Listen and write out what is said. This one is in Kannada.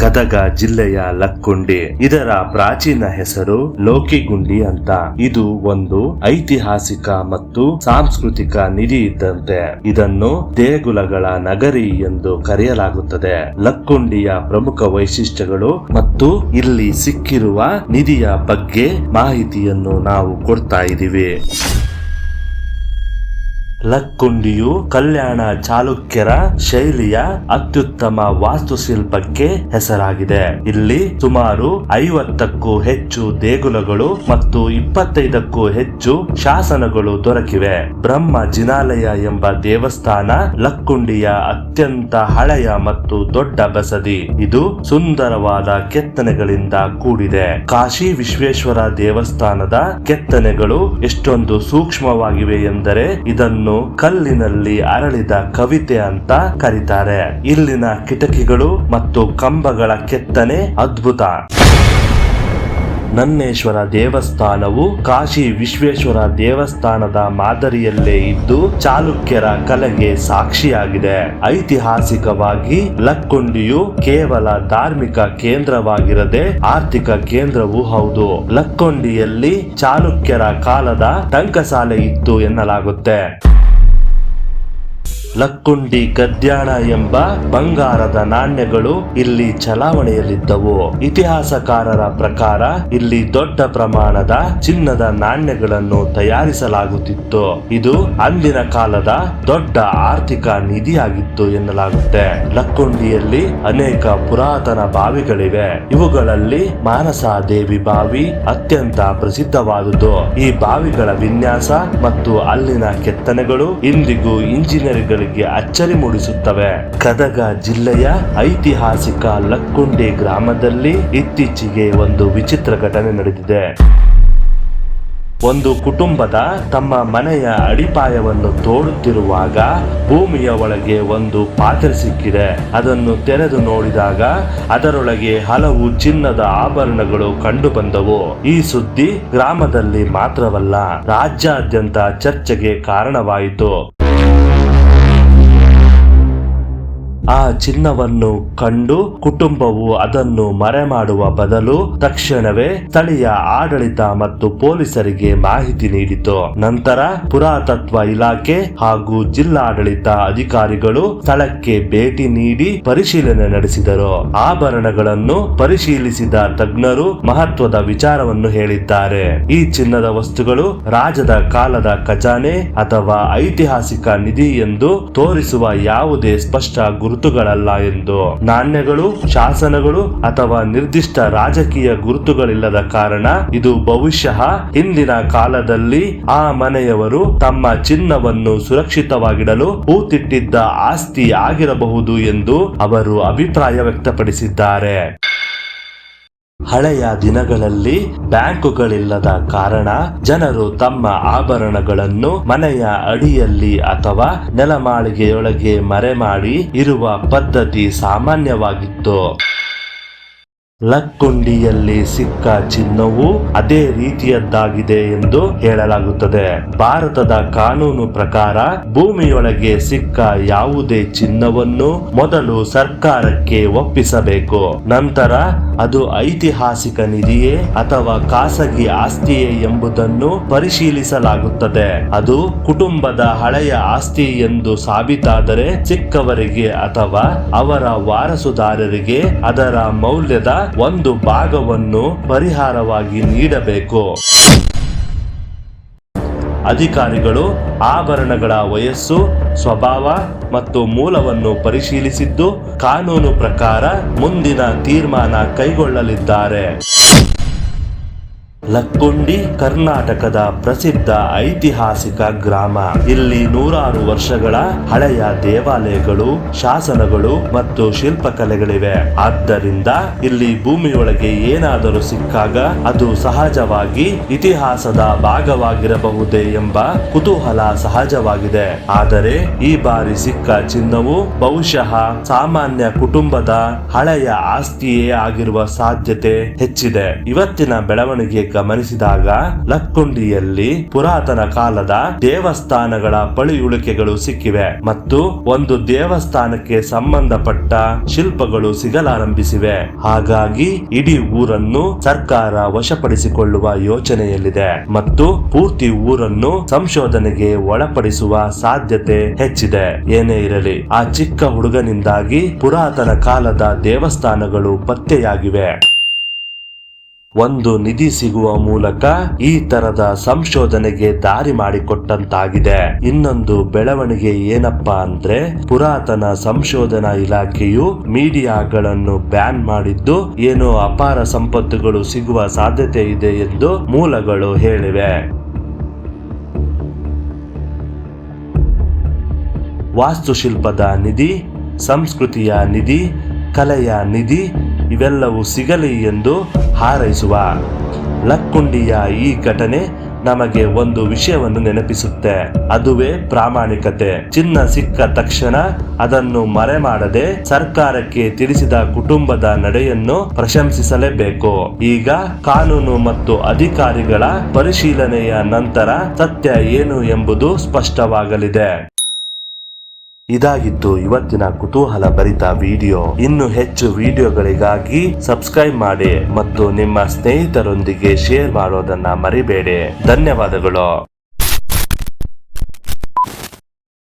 ಗದಗ ಜಿಲ್ಲೆಯ ಲಕ್ಕುಂಡಿ. ಇದರ ಪ್ರಾಚೀನ ಹೆಸರು ಲೋಕಿಗುಂಡಿ ಅಂತ. ಇದು ಒಂದು ಐತಿಹಾಸಿಕ ಮತ್ತು ಸಾಂಸ್ಕೃತಿಕ ನಿಧಿ ಇದ್ದಂತೆ. ಇದನ್ನು ದೇಗುಲಗಳ ನಗರಿ ಎಂದು ಕರೆಯಲಾಗುತ್ತದೆ. ಲಕ್ಕುಂಡಿಯ ಪ್ರಮುಖ ವೈಶಿಷ್ಟ್ಯಗಳು ಮತ್ತು ಇಲ್ಲಿ ಸಿಕ್ಕಿರುವ ನಿಧಿಯ ಬಗ್ಗೆ ಮಾಹಿತಿಯನ್ನು ನಾವು ಕೊಡ್ತಾ ಇದ್ದೀವಿ. ಲಕ್ಕುಂಡಿಯು ಕಲ್ಯಾಣ ಚಾಲುಕ್ಯರ ಶೈಲಿಯ ಅತ್ಯುತ್ತಮ ವಾಸ್ತುಶಿಲ್ಪಕ್ಕೆ ಹೆಸರಾಗಿದೆ. ಇಲ್ಲಿ ಸುಮಾರು ಐವತ್ತಕ್ಕೂ ಹೆಚ್ಚು ದೇಗುಲಗಳು ಮತ್ತು ಇಪ್ಪತ್ತೈದಕ್ಕೂ ಹೆಚ್ಚು ಶಾಸನಗಳು ದೊರಕಿವೆ. ಬ್ರಹ್ಮ ಜಿನಾಲಯ ಎಂಬ ದೇವಸ್ಥಾನ ಲಕ್ಕುಂಡಿಯ ಅತ್ಯಂತ ಹಳೆಯ ಮತ್ತು ದೊಡ್ಡ ಬಸದಿ. ಇದು ಸುಂದರವಾದ ಕೆತ್ತನೆಗಳಿಂದ ಕೂಡಿದೆ. ಕಾಶಿ ವಿಶ್ವೇಶ್ವರ ದೇವಸ್ಥಾನದ ಕೆತ್ತನೆಗಳು ಎಷ್ಟೊಂದು ಸೂಕ್ಷ್ಮವಾಗಿವೆ ಎಂದರೆ ಇದನ್ನು ಕಲ್ಲಿನಲ್ಲಿ ಅರಳಿದ ಕವಿತೆ ಅಂತ ಕರೀತಾರೆ. ಇಲ್ಲಿನ ಕಿಟಕಿಗಳು ಮತ್ತು ಕಂಬಗಳ ಕೆತ್ತನೆ ಅದ್ಭುತ. ನನ್ನೇಶ್ವರ ದೇವಸ್ಥಾನವು ಕಾಶಿ ವಿಶ್ವೇಶ್ವರ ದೇವಸ್ಥಾನದ ಮಾದರಿಯಲ್ಲೇ ಇದ್ದು ಚಾಲುಕ್ಯರ ಕಲೆಗೆ ಸಾಕ್ಷಿಯಾಗಿದೆ. ಐತಿಹಾಸಿಕವಾಗಿ ಲಕ್ಕುಂಡಿಯು ಕೇವಲ ಧಾರ್ಮಿಕ ಕೇಂದ್ರವಾಗಿರದೆ ಆರ್ಥಿಕ ಕೇಂದ್ರವೂ ಹೌದು. ಲಕ್ಕೊಂಡಿಯಲ್ಲಿ ಚಾಲುಕ್ಯರ ಕಾಲದ ಟಂಕಸಾಲೆ ಇತ್ತು ಎನ್ನಲಾಗುತ್ತೆ. ಲಕ್ಕುಂಡಿ ಗದ್ಯಾಣ ಎಂಬ ಬಂಗಾರದ ನಾಣ್ಯಗಳು ಇಲ್ಲಿ ಚಲಾವಣೆಯಲ್ಲಿದ್ದವು. ಇತಿಹಾಸಕಾರರ ಪ್ರಕಾರ ಇಲ್ಲಿ ದೊಡ್ಡ ಪ್ರಮಾಣದ ಚಿನ್ನದ ನಾಣ್ಯಗಳನ್ನು ತಯಾರಿಸಲಾಗುತ್ತಿತ್ತು. ಇದು ಅಂದಿನ ಕಾಲದ ದೊಡ್ಡ ಆರ್ಥಿಕ ನಿಧಿಯಾಗಿತ್ತು ಎನ್ನಲಾಗುತ್ತೆ. ಲಕ್ಕುಂಡಿಯಲ್ಲಿ ಅನೇಕ ಪುರಾತನ ಬಾವಿಗಳಿವೆ. ಇವುಗಳಲ್ಲಿ ಮಾನಸ ದೇವಿ ಬಾವಿ ಅತ್ಯಂತ ಪ್ರಸಿದ್ಧವಾದುದು. ಈ ಬಾವಿಗಳ ವಿನ್ಯಾಸ ಮತ್ತು ಅಲ್ಲಿನ ಕೆತ್ತನೆಗಳು ಇಂದಿಗೂ ಇಂಜಿನಿಯರ್ಗಳಿಗೆ ಅಚ್ಚರಿ ಮೂಡಿಸುತ್ತವೆ. ಗದಗ ಜಿಲ್ಲೆಯ ಐತಿಹಾಸಿಕ ಲಕ್ಕುಂಡಿ ಗ್ರಾಮದಲ್ಲಿ ಇತ್ತೀಚೆಗೆ ಒಂದು ವಿಚಿತ್ರ ಘಟನೆ ನಡೆದಿದೆ. ಒಂದು ಕುಟುಂಬದ ತಮ್ಮ ಮನೆಯ ಅಡಿಪಾಯವನ್ನು ತೋಡುತ್ತಿರುವಾಗ ಭೂಮಿಯ ಒಳಗೆ ಒಂದು ಪಾತ್ರೆ ಸಿಕ್ಕಿದೆ. ಅದನ್ನು ತೆರೆದು ನೋಡಿದಾಗ ಅದರೊಳಗೆ ಹಲವು ಚಿನ್ನದ ಆಭರಣಗಳು ಕಂಡು ಬಂದವು ಈ ಸುದ್ದಿ ಗ್ರಾಮದಲ್ಲಿ ಮಾತ್ರವಲ್ಲ, ರಾಜ್ಯಾದ್ಯಂತ ಚರ್ಚೆಗೆ ಕಾರಣವಾಯಿತು. ಆ ಚಿನ್ನವನ್ನು ಕಂಡು ಕುಟುಂಬವು ಅದನ್ನು ಮರೆಮಾಡುವ ಬದಲು ತಕ್ಷಣವೇ ಸ್ಥಳೀಯ ಆಡಳಿತ ಮತ್ತು ಪೊಲೀಸರಿಗೆ ಮಾಹಿತಿ ನೀಡಿತು. ನಂತರ ಪುರಾತತ್ವ ಇಲಾಖೆ ಹಾಗೂ ಜಿಲ್ಲಾಡಳಿತ ಅಧಿಕಾರಿಗಳು ಸ್ಥಳಕ್ಕೆ ಭೇಟಿ ನೀಡಿ ಪರಿಶೀಲನೆ ನಡೆಸಿದರು. ಆಭರಣಗಳನ್ನು ಪರಿಶೀಲಿಸಿದ ತಜ್ಞರು ಮಹತ್ವದ ವಿಚಾರವನ್ನು ಹೇಳಿದ್ದಾರೆ. ಈ ಚಿನ್ನದ ವಸ್ತುಗಳು ರಾಜದ ಕಾಲದ ಖಜಾನೆ ಅಥವಾ ಐತಿಹಾಸಿಕ ನಿಧಿ ಎಂದು ತೋರಿಸುವ ಯಾವುದೇ ಸ್ಪಷ್ಟ ಗುರುತುಗಳಲ್ಲ ಎಂದು. ನಾಣ್ಯಗಳು, ಶಾಸನಗಳು ಅಥವಾ ನಿರ್ದಿಷ್ಟ ರಾಜಕೀಯ ಗುರುತುಗಳಿಲ್ಲದ ಕಾರಣ ಇದು ಬಹುಶಃ ಹಿಂದಿನ ಕಾಲದಲ್ಲಿ ಆ ಮನೆಯವರು ತಮ್ಮ ಚಿನ್ನವನ್ನು ಸುರಕ್ಷಿತವಾಗಿಡಲು ಹೂತಿಟ್ಟಿದ್ದ ಆಸ್ತಿ ಆಗಿರಬಹುದು ಎಂದು ಅವರು ಅಭಿಪ್ರಾಯ ವ್ಯಕ್ತಪಡಿಸಿದ್ದಾರೆ. ಹಳೆಯ ದಿನಗಳಲ್ಲಿ ಬ್ಯಾಂಕುಗಳಿಲ್ಲದ ಕಾರಣ ಜನರು ತಮ್ಮ ಆಭರಣಗಳನ್ನು ಮನೆಯ ಅಡಿಯಲ್ಲಿ ಅಥವಾ ನೆಲಮಾಳಿಗೆಯೊಳಗೆ ಮರೆಮಾಡಿ ಇರುವ ಪದ್ಧತಿ ಸಾಮಾನ್ಯವಾಗಿತ್ತು. ಲಕ್ಕುಂಡಿಯಲ್ಲಿ ಸಿಕ್ಕ ಚಿನ್ನವು ಅದೇ ರೀತಿಯದ್ದಾಗಿದೆ ಎಂದು ಹೇಳಲಾಗುತ್ತದೆ. ಭಾರತದ ಕಾನೂನು ಪ್ರಕಾರ ಭೂಮಿಯೊಳಗೆ ಸಿಕ್ಕ ಯಾವುದೇ ಚಿನ್ನವನ್ನು ಮೊದಲು ಸರ್ಕಾರಕ್ಕೆ ಒಪ್ಪಿಸಬೇಕು. ನಂತರ ಅದು ಐತಿಹಾಸಿಕ ನಿಧಿಯೇ ಅಥವಾ ಖಾಸಗಿ ಆಸ್ತಿಯೇ ಎಂಬುದನ್ನು ಪರಿಶೀಲಿಸಲಾಗುತ್ತದೆ. ಅದು ಕುಟುಂಬದ ಹಳೆಯ ಆಸ್ತಿ ಎಂದು ಸಾಬೀತಾದರೆ ಸಿಕ್ಕವರಿಗೆ ಅಥವಾ ಅವರ ವಾರಸುದಾರರಿಗೆ ಅದರ ಮೌಲ್ಯದ ಒಂದು ಭಾಗವನ್ನು ಪರಿಹಾರವಾಗಿ ನೀಡಬೇಕು. ಅಧಿಕಾರಿಗಳು ಆಭರಣಗಳ ವಯಸ್ಸು, ಸ್ವಭಾವ ಮತ್ತು ಮೂಲವನ್ನು ಪರಿಶೀಲಿಸಿದ್ದು ಕಾನೂನು ಪ್ರಕಾರ ಮುಂದಿನ ತೀರ್ಮಾನ ಕೈಗೊಳ್ಳಲಿದ್ದಾರೆ. ಲಕ್ಕುಂಡಿ ಕರ್ನಾಟಕದ ಪ್ರಸಿದ್ಧ ಐತಿಹಾಸಿಕ ಗ್ರಾಮ. ಇಲ್ಲಿ ನೂರಾರು ವರ್ಷಗಳ ಹಳೆಯ ದೇವಾಲಯಗಳು, ಶಾಸನಗಳು ಮತ್ತು ಶಿಲ್ಪಕಲೆಗಳಿವೆ. ಆದ್ದರಿಂದ ಇಲ್ಲಿ ಭೂಮಿಯೊಳಗೆ ಏನಾದರೂ ಸಿಕ್ಕಾಗ ಅದು ಸಹಜವಾಗಿ ಇತಿಹಾಸದ ಭಾಗವಾಗಿರಬಹುದೇ ಎಂಬ ಕುತೂಹಲ ಸಹಜವಾಗಿದೆ. ಆದರೆ ಈ ಬಾರಿ ಸಿಕ್ಕ ಚಿನ್ನವು ಬಹುಶಃ ಸಾಮಾನ್ಯ ಕುಟುಂಬದ ಹಳೆಯ ಆಸ್ತಿಯೇ ಆಗಿರುವ ಸಾಧ್ಯತೆ ಹೆಚ್ಚಿದೆ. ಇವತ್ತಿನ ಬೆಳವಣಿಗೆ ಗಮನಿಸಿದಾಗ ಲಕ್ಕುಂಡಿಯಲ್ಲಿ ಪುರಾತನ ಕಾಲದ ದೇವಸ್ಥಾನಗಳ ಪಳಿಯುಳಿಕೆಗಳು ಸಿಕ್ಕಿವೆ ಮತ್ತು ಒಂದು ದೇವಸ್ಥಾನಕ್ಕೆ ಸಂಬಂಧಪಟ್ಟ ಶಿಲ್ಪಗಳು ಸಿಗಲಾರಂಭಿಸಿವೆ. ಹಾಗಾಗಿ ಇಡೀ ಊರನ್ನು ಸರ್ಕಾರ ವಶಪಡಿಸಿಕೊಳ್ಳುವ ಯೋಚನೆಯಲ್ಲಿದೆ ಮತ್ತು ಪೂರ್ತಿ ಊರನ್ನು ಸಂಶೋಧನೆಗೆ ಒಳಪಡಿಸುವ ಸಾಧ್ಯತೆ ಹೆಚ್ಚಿದೆ. ಏನೇ ಇರಲಿ, ಆ ಚಿಕ್ಕ ಹುಡುಗನಿಂದಾಗಿ ಪುರಾತನ ಕಾಲದ ದೇವಸ್ಥಾನಗಳು ಪತ್ತೆಯಾಗಿವೆ. ಒಂದು ನಿಧಿ ಸಿಗುವ ಮೂಲಕ ಈ ತರದ ಸಂಶೋಧನೆಗೆ ದಾರಿ ಮಾಡಿಕೊಟ್ಟಂತಾಗಿದೆ. ಇನ್ನೊಂದು ಬೆಳವಣಿಗೆ ಏನಪ್ಪಾ ಅಂದ್ರೆ, ಪುರಾತನ ಸಂಶೋಧನಾ ಇಲಾಖೆಯು ಮೀಡಿಯಾಗಳನ್ನು ಬ್ಯಾನ್ ಮಾಡಿದ್ದು ಏನೋ ಅಪಾರ ಸಂಪತ್ತುಗಳು ಸಿಗುವ ಸಾಧ್ಯತೆ ಇದೆ ಎಂದು ಮೂಲಗಳು ಹೇಳಿವೆ. ವಾಸ್ತುಶಿಲ್ಪದ ನಿಧಿ, ಸಂಸ್ಕೃತಿಯ ನಿಧಿ, ಕಲೆಯ ನಿಧಿ ಇವೆಲ್ಲವೂ ಸಿಗಲಿ ಎಂದು ಹಾರೈಸುವ. ಲಕ್ಕುಂಡಿಯ ಈ ಘಟನೆ ನಮಗೆ ಒಂದು ವಿಷಯವನ್ನು ನೆನಪಿಸುತ್ತೆ. ಅದುವೇ ಪ್ರಾಮಾಣಿಕತೆ. ಚಿನ್ನ ಸಿಕ್ಕ ತಕ್ಷಣ ಅದನ್ನು ಮರೆಮಾಡದೆ ಸರ್ಕಾರಕ್ಕೆ ತಿಳಿಸಿದ ಕುಟುಂಬದ ನಡೆಯನ್ನು ಪ್ರಶಂಸಿಸಲೇಬೇಕು. ಈಗ ಕಾನೂನು ಮತ್ತು ಅಧಿಕಾರಿಗಳ ಪರಿಶೀಲನೆಯ ನಂತರ ಸತ್ಯ ಏನು ಎಂಬುದು ಸ್ಪಷ್ಟವಾಗಲಿದೆ. ಇದಾಗಿತ್ತು. ಇವತ್ತಿನ ಕುತೂಹಲ ಭರಿತ ವಿಡಿಯೋ. ಇನ್ನು ಹೆಚ್ಚು ವಿಡಿಯೋಗಳಿಗಾಗಿ ಸಬ್ಸ್ಕ್ರೈಬ್ ಮಾಡಿ ಮತ್ತು ನಿಮ್ಮ ಸ್ನೇಹಿತರೊಂದಿಗೆ ಶೇರ್ ಮಾಡೋದನ್ನ ಮರಿಬೇಡಿ. ಧನ್ಯವಾದಗಳು.